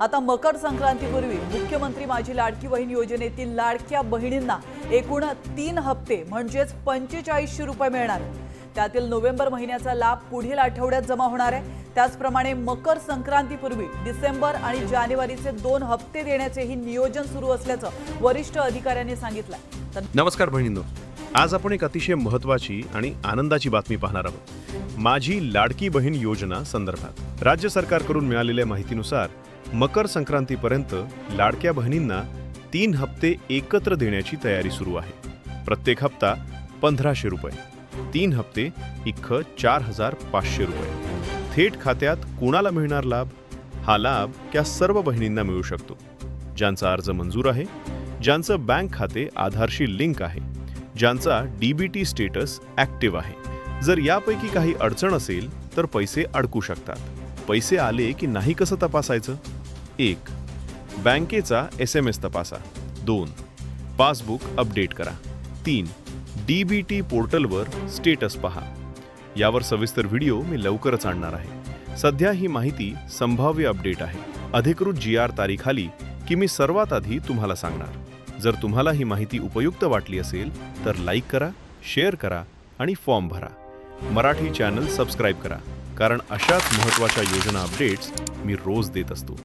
आता मकर संक्रांतीपूर्वी मुख्यमंत्री माझी लाडकी बहीण योजनेतील लाडक्या बहिणींना एकूण तीन हप्ते म्हणजेच पंचेचाळीसशे रुपये मिळणार. त्यातील नोव्हेंबर महिन्याचा लाभ पुढील आठवड्यात जमा होणार आहे. त्याचप्रमाणे मकर संक्रांतीपूर्वी डिसेंबर आणि जानेवारीचे दोन हप्ते देण्याचेही नियोजन सुरू असल्याचं वरिष्ठ अधिकाऱ्यांनी सांगितलं तर नमस्कार बहिणींनो. आज आपण एक अतिशय महत्त्वाची आणि आनंदाची बातमी पाहणार आहोत. माझी लाडकी बहीण योजना संदर्भात राज्य सरकारकडून मिळालेल्या माहितीनुसार मकर संक्रांतीपर्यंत लाडक्या बहिणींना तीन हप्ते एकत्र देण्याची तयारी सुरू आहे. प्रत्येक हप्ता पंधराशे रुपये. तीन हप्ते इख्ख चार हजार पाचशे रुपये. थेट खात्यात कोणाला मिळणार लाभ? हा लाभ त्या सर्व बहिणींना मिळू शकतो. ज्यांचा अर्ज मंजूर आहे ज्यांचं बँक खाते आधारशी लिंक आहे ज्यांचा डीबीटी स्टेटस ॲक्टिव्ह आहे. जर यापैकी काही अडचण असेल तर पैसे अडकू शकतात. पैसे आले की नाही कसं तपासायचं? एक. बँकेचा एस एम एस तपासा. दोन. पासबुक अपडेट करा. तीन. डी बी टी पोर्टलवर स्टेटस पहा. यावर सविस्तर व्हिडिओ मी लवकरच आणणार आहे. सध्या ही माहिती संभाव्य अपडेट आहे. अधिकृत जी आर तारीख आली की मी सर्वात आधी तुम्हाला सांगणार. जर तुम्हाला ही माहिती उपयुक्त वाटली असेल तर लाईक करा शेअर करा आणि फॉर्म भरा. मराठी चॅनल सबस्क्राईब करा कारण अशाच महत्त्वाच्या योजना अपडेट्स मी रोज देत असतो.